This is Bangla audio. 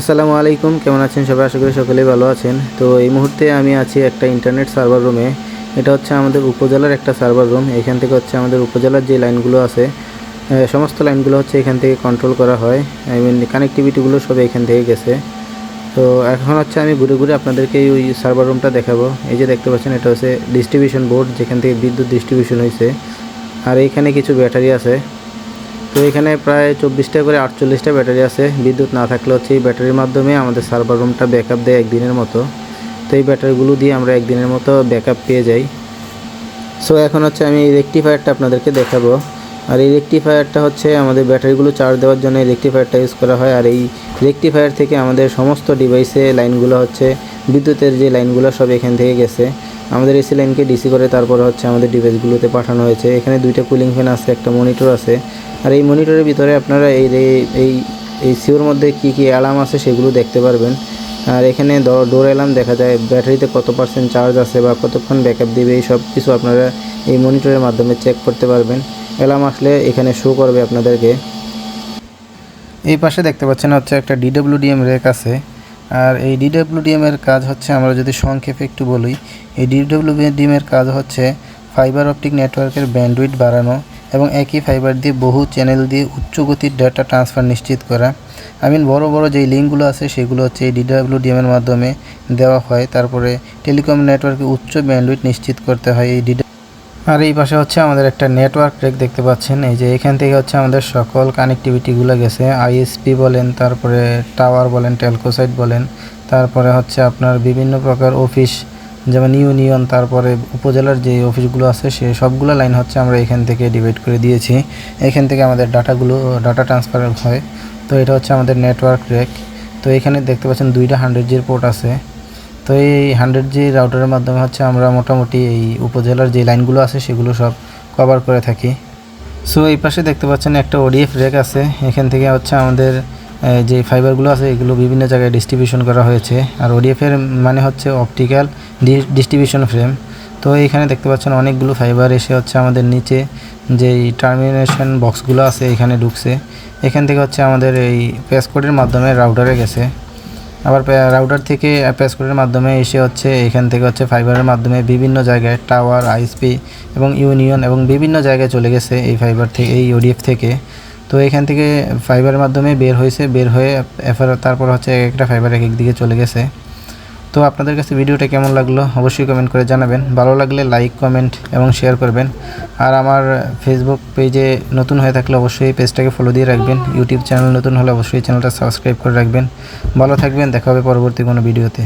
আসসালামু আলাইকুম, কেমন আছেন সবাই? আশা করি সকলেই ভালো আছেন। তো এই মুহূর্তে আমি আছি একটা ইন্টারনেট সার্ভার রুমে এটা হচ্ছে আমাদের উপজেলার একটা সার্ভার রুম এখান থেকে হচ্ছে আমাদের উপজেলার যে লাইনগুলো আছে সমস্ত লাইনগুলো হচ্ছে এখান থেকে কন্ট্রোল করা হয়। আই মিন কানেক্টিভিটিগুলো সব এখান থেকে গেছে। তো এখন হচ্ছে আমি ঘুরে ঘুরে আপনাদেরকে ওই সার্ভার রুমটা দেখাবো। এই যে দেখতে পাচ্ছেন, এটা হচ্ছে ডিস্ট্রিবিউশন বোর্ড যেখান থেকে বিদ্যুৎ ডিস্ট্রিবিউশন হয়েছে আর এইখানে কিছু ব্যাটারি আছে। তো এখানে প্রায় চব্বিশটা করে আটচল্লিশটা ব্যাটারি আছে। বিদ্যুৎ না থাকলে হচ্ছে এই ব্যাটারির মাধ্যমে আমাদের সার্ভার রুমটা ব্যাকআপ দেয় একদিনের মতো। তো এই ব্যাটারিগুলো দিয়ে আমরা একদিনের মতো ব্যাকআপ পেয়ে যাই। সো এখন হচ্ছে আমি এই রেকটিফায়ারটা আপনাদেরকে দেখাবো। আর এই রেকটিফায়ারটা হচ্ছে আমাদের ব্যাটারিগুলো চার্জ দেওয়ার জন্য এই রেকটিফায়ারটা ইউজ করা হয়। আর এই রেকটিফায়ার থেকে আমাদের সমস্ত ডিভাইসে লাইনগুলো হচ্ছে বিদ্যুতের যে লাইনগুলো সব এখান থেকে গেছে। আমাদের এসি লাইনকে ডিসি করে তারপরে হচ্ছে আমাদের ডিভাইসগুলোতে পাঠানো হয়েছে। এখানে দুইটা কুলিং ফ্যান আছে, একটা মনিটর আছে। আর এই মনিটরের ভিতরে আপনারা এই এই এই সিওর মধ্যে কি কি অ্যালার্ম আছে সেগুলো দেখতে পারবেন। আর এখানে ডোর অ্যালার্ম দেখা যায়, ব্যাটারিতে কত পার্সেন্ট চার্জ আছে বা কতক্ষণ ব্যাকআপ দিবে এই সব কিছু আপনারা এই মনিটরের মাধ্যমে চেক করতে পারবেন। অ্যালার্ম আসলে এখানে শো করবে আপনাদেরকে। এই পাশে দেখতে পাচ্ছেন হচ্ছে একটা ডিডব্লিউডিএম রেক আছে। আর এই ডিডব্লিউডিএম এর কাজ হচ্ছে, আমরা যদি সংক্ষেপে একটু বলি, এই ডিডব্লিউডিএম এর কাজ হচ্ছে ফাইবার অপটিক নেটওয়ার্কের ব্যান্ডউইথ বাড়ানো এবং একই ফাইবার দিয়ে বহু চ্যানেল দিয়ে উচ্চ গতির ডাটা ট্রান্সফার নিশ্চিত করা। আই মিন বড় বড় যেই লিঙ্কগুলো আছে, সেগুলো হচ্ছে এই ডিডব্লিউডিএম এর মাধ্যমে দেওয়া হয়। তারপরে টেলিকম নেটওয়ার্কে উচ্চ ব্যান্ডউইথ নিশ্চিত করতে হয় এই ডিড আর এই পাশে হচ্ছে আমাদের একটা নেটওয়ার্ক রেক দেখতে পাচ্ছেন। এই যে এখান থেকে হচ্ছে আমাদের সকল কানেক্টিভিটিগুলো গেছে। আইএসপি বলেন, তারপরে টাওয়ার বলেন টেলকোসাইট বলেন, তারপরে হচ্ছে আপনার বিভিন্ন প্রকার অফিস যেমন ইউনিয়ন তারপরে উপজেলার যে অফিসগুলো আছে, সে সবগুলো লাইন হচ্ছে আমরা এখান থেকে ডিভাইড করে দিয়েছি। এখান থেকে আমাদের ডাটাগুলো ডাটা ট্রান্সফার হয়। তো এটা হচ্ছে আমাদের নেটওয়ার্ক রেক তো এখানে দেখতে পাচ্ছেন দুইটা হান্ড্রেড জির পোর্ট আছে। তো এই হান্ড্রেড জি রাউটারের মাধ্যমে হচ্ছে আমরা মোটামুটি এই উপজেলার যে লাইনগুলো আছে সেগুলো সব কভার করে থাকি। সো এই পাশে দেখতে পাচ্ছেন একটা ওডিএফ রেক আছে। এখান থেকে হচ্ছে আমাদের যে ফাইবারগুলো আছে, এগুলো বিভিন্ন জায়গায় ডিস্ট্রিবিউশন করা হয়েছে। আর ওডিএফের মানে হচ্ছে অপটিক্যাল ডিস্ট্রিবিউশন ফ্রেম তো এখানে দেখতে পাচ্ছেন অনেকগুলো ফাইবার এসে হচ্ছে আমাদের নিচে যেই টার্মিনেশন বক্সগুলো আছে, এখানে ঢুকছে। এখান থেকে হচ্ছে আমাদের এই প্যাসকোডের মাধ্যমে রাউটারে গেছে। আবার রাউটার থেকে প্যাসকোডের মাধ্যমে এসে হচ্ছে, এখান থেকে হচ্ছে ফাইবারের মাধ্যমে বিভিন্ন জায়গায় টাওয়ার আইএসপি এবং ইউনিয়ন এবং বিভিন্ন জায়গায় চলে গেছে এই ফাইবার থেকে, এই ওডিএফ থেকে। তো এখান থেকে ফাইবারের মাধ্যমে বের হয়েছে, বের হয়ে তারপর হচ্ছে এক একটা ফাইবার এক দিকে চলে গেছে। তো আপনাদের কাছে ভিডিওটা কেমন লাগল অবশ্যই কমেন্ট করে জানাবেন। ভালো লাগলে লাইক কমেন্ট এবং শেয়ার করবেন। আর আমার ফেসবুক পেজে নতুন হয়ে থাকলে অবশ্যই পেজটাকে ফলো দিয়ে রাখবেন। ইউটিউব চ্যানেল নতুন হলে অবশ্যই চ্যানেলটা সাবস্ক্রাইব করে রাখবেন। ভালো থাকবেন, দেখা হবে পরবর্তী কোনো ভিডিওতে